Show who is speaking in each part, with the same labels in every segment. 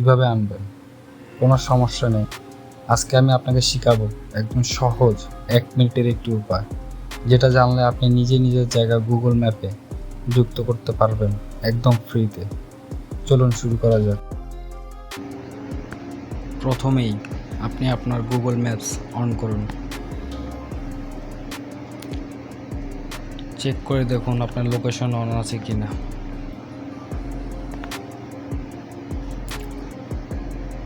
Speaker 1: কীভাবে আনবেন কোনো সমস্যা নেই। আজকে আমি আপনাকে শেখাবো একদম সহজ এক মিনিটের একটি উপায়, যেটা জানলে আপনি নিজে নিজের জায়গা গুগল ম্যাপে যুক্ত করতে পারবেন একদম ফ্রিতে চলুন শুরু করা যাক। প্রথমেই আপনি আপনার গুগল ম্যাপস অন করুন। চেক করে দেখুন আপনার লোকেশন অন আছে কিনা।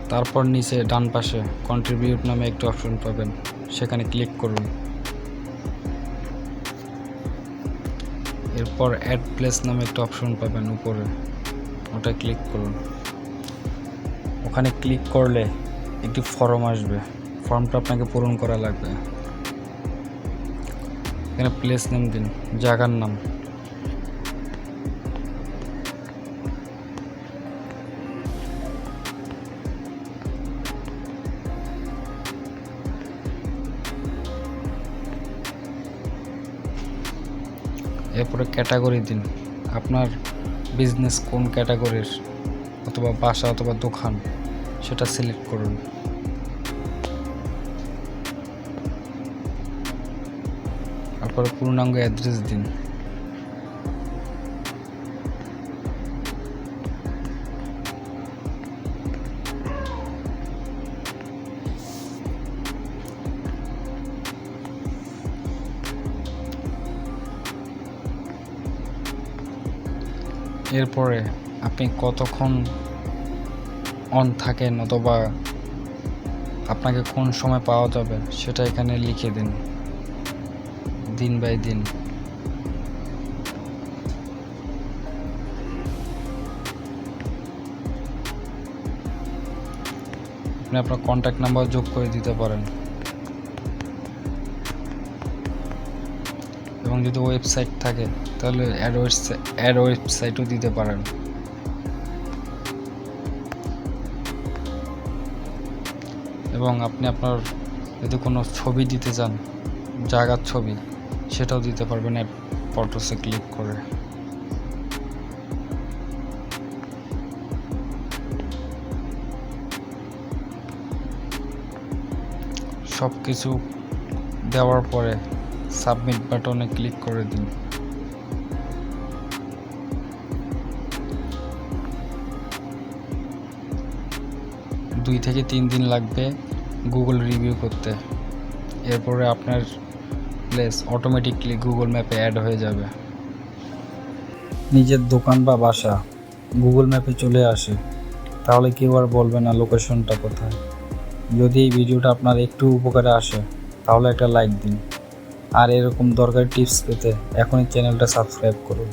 Speaker 1: তারপর নিচে ডান পাশে কন্ট্রিবিউট নামে একটি অপশন পাবেন। সেখানে ক্লিক করুন। এরপর অ্যাড প্লেস নামে একটা অপশন পাবেন উপরে। ওটা ক্লিক করুন। ওখানে ক্লিক করলে একটি ফর্ম আসবে। ফর্মটা আপনাকে পূরণ করা লাগবে। এখানে প্লেস নেম দিন। জায়গার নাম। এরপরে ক্যাটাগরি দিন। আপনার বিজনেস কোন ক্যাটাগরির অথবা বাসা অথবা দোকান, সেটা সিলেক্ট করুন। তারপরে পূর্ণাঙ্গ অ্যাড্রেস দিন। এরপরে আপনি কতক্ষণ অন থাকেন অথবা আপনাকে কোন সময় পাওয়া যাবে, সেটা এখানে লিখে দিন দিন বাই দিন। আপনি আপনার কন্ট্যাক্ট নাম্বার যোগ করে দিতে পারেন। এবং যদি ওয়েবসাইট থাকে, তাহলে অ্যাড অ্যাড ওয়েবসাইটও দিতে পারেন। এবং আপনি আপনার যদি কোনো ছবি দিতে চান, জায়গার ছবি, সেটাও দিতে পারবেন অ্যাড ফটোসে ক্লিক করে। সব কিছু দেওয়ার পরে সাবমিট বাটনে ক্লিক করে দিন। দুই থেকে তিন দিন লাগবে গুগল রিভিউ করতে। এরপরে আপনার প্লেস অটোমেটিকলি গুগল ম্যাপে অ্যাড হয়ে যাবে। নিজের দোকান বা বাসা গুগল ম্যাপে চলে আসে, তাহলে কেউ আর বলবে না লোকেশনটা কোথায়। যদি এই ভিডিওটা আপনার একটু উপকারে আসে, তাহলে একটা লাইক দিন। আর এরকম দরকারি টিপস পেতে এখনই চ্যানেলটা সাবস্ক্রাইব করুন।